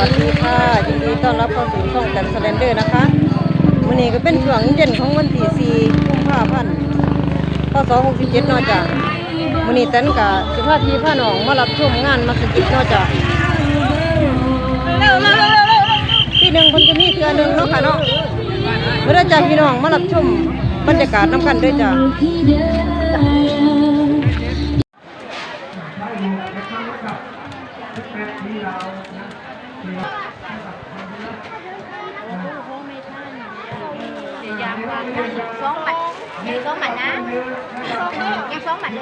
วัสดีค่ะยินดีต้อนรับเข้าสู่ช่องกันสแลนเดอร์นะคะวันนี้ก็เป็นช่วงเย็นของวันที่4กุมภาพันธ์พศ67เนาะจ้ะวันนี้เต้นกะสิพาพี่พาน้องมารับชมงานมัสยิดนาะจ้ะที่หนึ่งคนจะมีเทือหนึ่งเนาะค่ะเนาะเมื่อจ้ะพี่น้องมารับชมบรรยากาศน้ำกันด้วยจ้ะ งสองหมัด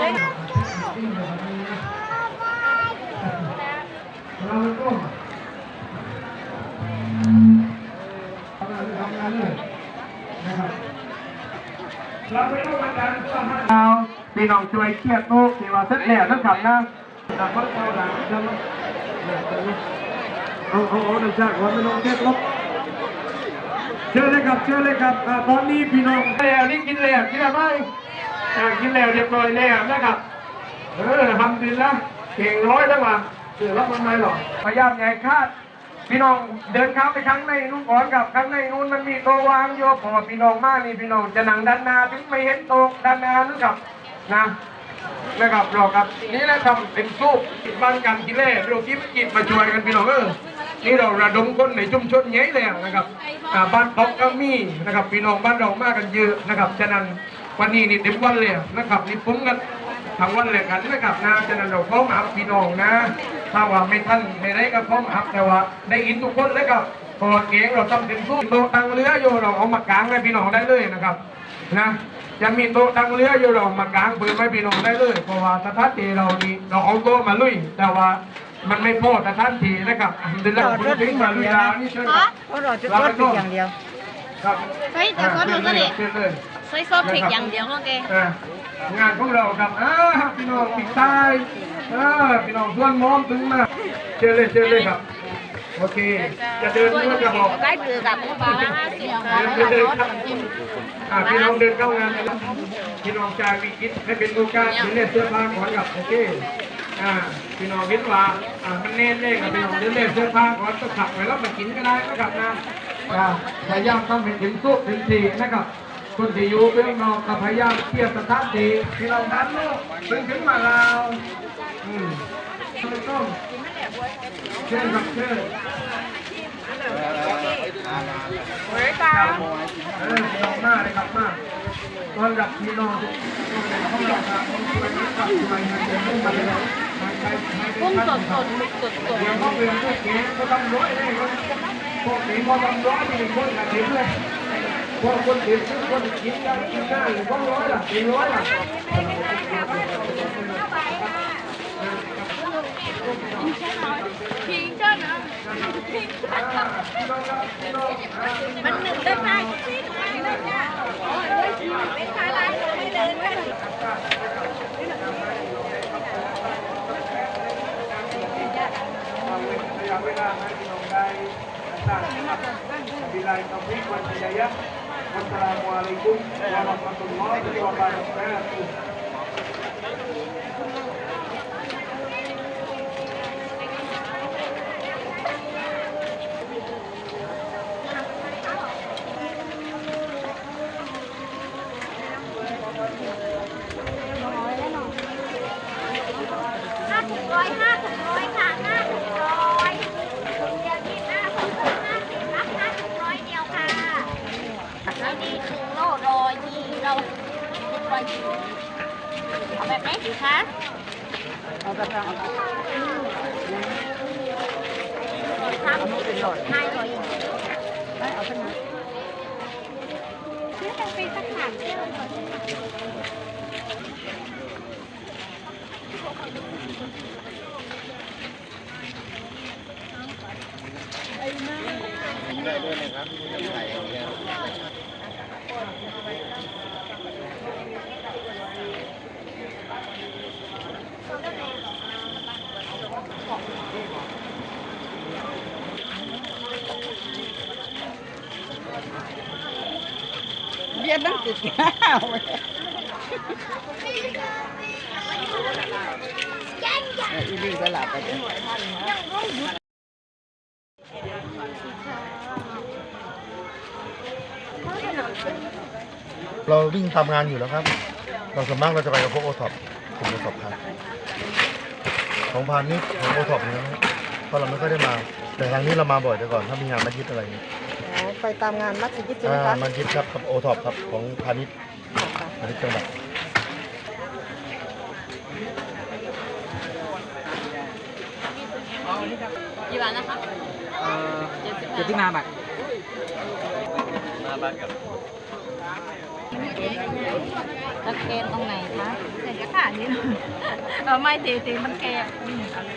เลยนะเอาพี่น้องช่วยเครียดโลกที่ว่าเสร็จแล้วนะครับนะ จากคนเก่าหลังจะมเอาเอาเอาดังจากวันไม่ลงเทศลบเชิญเลยครับเชิญเลยครับตอนนี้พี่น้องแล้วนี่กินแล้วกินแล้วไหมกินแล้วเรียบร้อยแล้วนะครับเออทำดีแล้วเก่งร้อยแล้วว่ะเสือรับมันไม่หรอกพยายามใหญ่คาดพี่น้องเดินเข้าไปข้างในนู่นก่อนกับข้างในนู่นมันมีโต๊ะวางอยู่พอพี่น้องมากนี่พี่น้องจะนั่งด้านหน้าถึงไม่เห็นโต๊ะด้านหน้านึกกับนะ นะครับรอครับ นี่แหละครับเป็นสู้บ้านกันกินเล่เราคิดกินมาช่วยกันพี่น้องเออนี่เราระดมคนในชุมชนใหญ่เลยนะครับบ้านตอกก็มีนะครับพี่น้องบ้านเรามากันเยอะนะครับฉะนั้นวันนี้นี่เต็มวันเลยนะครับนี่ปุ้งกันทางวันแหลกกันนะครับนะฉะนั้นเราพร้อมอัพพี่น้องนะ ถ้าว่าไม่ทันไม่ได้ก็พร้อมอัพแต่ว่าได้อินทุกคนแล้วก็พอเองเราต้องเป็นสู้โตตังเรืออยู่เราเอามากางให้พี่น้องได้เลยนะครับนะ จะมีโต๊ะตังเรืออยู่เรามากางปืนให้พี่น้องได้เลยเพราะว่าสถานที่เรานี่เราเอาโต๊ะมาลุย แต่ว่ามันไม่พอสถานที่นะครับเดี๋ยวเราคุณถึงมาลุยดาวนี่เชิญครับเพราะเราจะรถเพียงอย่างเดียวครับใส่แต่ซอสหนูก็เลยเชิญเลยใส่ซอสพริกอย่างเดียวโอเคอ่างานของเราครับอ่าพี่น้องปีกใต้อ่าพี่น้องส่วนม้อมถึงมาเชิญเลยเชิญเลยครับ โอเค จะเดินด้วยจะบอกได้คือกับปลาห้าสิบค่ะเดินเดินครับอ่าพี่น้องเดินเข้างานนะครับพี่น้องชายวิกิตให้เป็นลูกค้าเป็นเล่นเสื้อผ้าก่อนครับโอเคอ่าพี่น้องเห็นว่าอ่ามันเน้นเลยครับพี่น้องเดินเล่นเสื้อผ้าก่อนก็ขับไปแล้วมากินก็ได้นะครับนะอ่าพยายามทำให้ถึงสุกถึงสี่นะครับคนที่อยู่เบื้องนอกก็พยายามเทียบสถานที่ที่เราดันโลกถึงถึงมาลาวอืมต้อง เชิญครับเชิญเฮ้ยตาเออพี่น้องมาเลยครับมาตอนรับพี่น้องทุกคนของเราครับช่วยนะครับช่วยกันเดินมาเลยครับมาใช้ให้ได้กุ้งทันสดคสรับดหมึกสดสดเดี๋ยวเขาเรียนด้วยเก๋ก็ต้องร้อยเลยครับพวกนี้พอต้องร้อยนี่คนกันเห็นเลยพวกคนเห็นทุกคนกินได้กินได้หรือว่าร้อยล่ะเป็นร้อยล่ะ พิงเจ้านะมันหนึ่งได้ไหมเป็นชาลายไม่เดินกัน ระยะเวลาให้พี่น้องได้ต่างๆนะครับบิลายตอฟิกวันชัยยะวัสสลามุอะลัยกุมวะเราะห์มะตุลลอฮิวะบะเราะกาตุฮ์ ห้าสิบร้อยห้าสิบร้อยค่ะห้าสิบร้อยเดี๋ยวนี้ห้าสิบห้าสิบรับห้าสิบร้อยเดียวค่ะแล้วนี่ถึงโลรอยยี่เรารอยยี่เอาแบบไหนดีคะ เอากระชังเอากระชัง ทำเป็นหลอดให้รอยยี่ ไม่เอาขึ้นมา เชื่อจะเป็นสักขันเชื่อเบียร์นั่งติดข้าวแย่ งใหญ่อีลิงก็หลับไปเราวิ่งทำงานอยู่แล้วครับ เราส่วนมากเราจะไปกับพวกโอท็อปกลุ่มโอท็อปครับของพานนี่ของโอท็อปนะครับเพราะเราไม่ค่อยได้มา แต่ทางนี้เรามาบ่อยแต่ก่อน ถ้ามีงานมัสยิดอะไรเนี่ย อ๋อไปตามงานมัสยิดใช่ไหมอ่าคะมัสยิดครับกับโอท็อปครับของพาณิชย์พาณิชย์จังหวัดกี่บาทนะคะเจ็ดที่มาบัตรตะเกนตรงไหนคะใส่กระถางนี่เนอะเออไม่ตีตีมันแคบอืมเอาเลย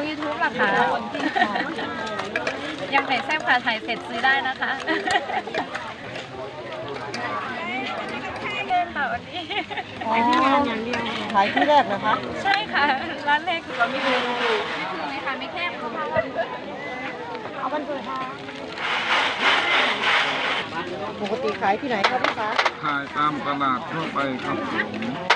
งยูทูบหรอคะยังไหนแซ่บค่ะถ่ายเสร็จซื้อได้นะคะค่ะวันนี้อ๋อขายที่แรกนะคะ ใช่ค่ะ ร้านเล็กเราไม่ดูตรงไหนคะไม่แคบเข้ามาวันเอาบันเปิดค่ะ ปกติขายที่ไหนครับลูกค้าขายตามตลาดทั่วไปครับผม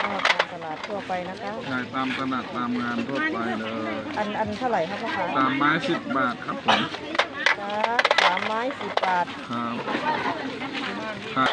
อ๋อตามตลาดทั่วไปนะคะ ขายตามตลาดตามงานทั่วไปเลย อันอันเท่าไหร่ครับลูกค้าตามไม้สิบบาทครับผมครับสามไม้สิบบาทครับครับ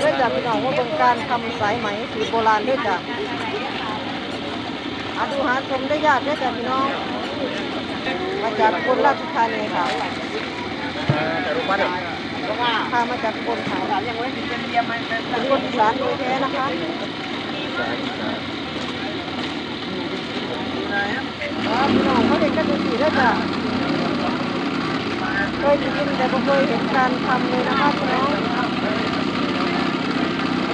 เรื่องจากพี่น้องว่าเป็น การทำสายไหมสีโบราณด้วยจ้ะอาดูหาชมได้ยากด้วยจ้ะพี่น้อง มาจากคนราชธานีค่ะพามาจากคนขาวเป็นคนอีสานโดยแท้นะคะครับพี่น้องเขาเด็กกันดูสีด้วยจ้ะเคยได้ยินแต่ไม่เคยเห็นการทำเลยนะคะพี่น้อง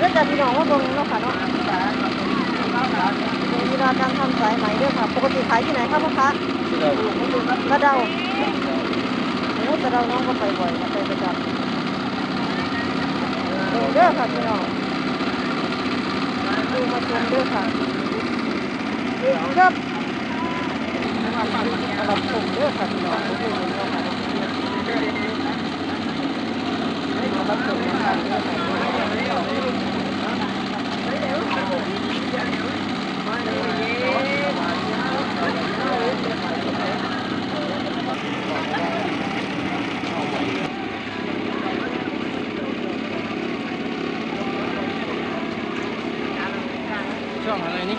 เรื่องจากพี่น้องว่าเบิ่งเนาะค่ะเนาะดูเวลาการทำสายไหมด้วยค่ะ ปกติขายที่ไหนครับพ่อค้ากระเดาเนื้กระเดาน้องก็ไปบ่อยค่ะไปประจำเออเด้อค่ะพี่น้องดูมาชมเด้อค่ะครับมารับชมเด้อค่ะพี่น้องเนาะค่ะเนาะมารับชมนเด้อค่ะ ช่องอะไรนี่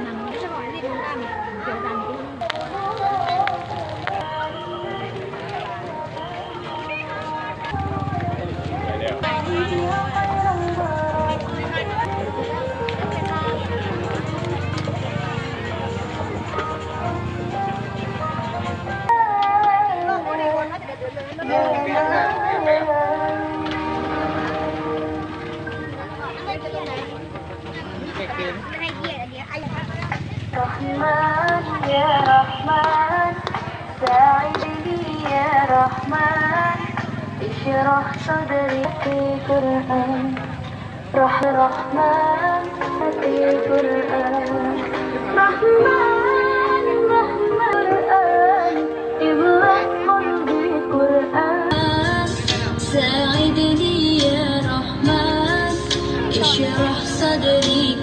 ساعدني يا رحمن اشرح صدري في قرآن رح رحمن في قرآن رحمن رحمن قرآن افتح قلبي قرآن ساعدني يا رحمن اشرح صدري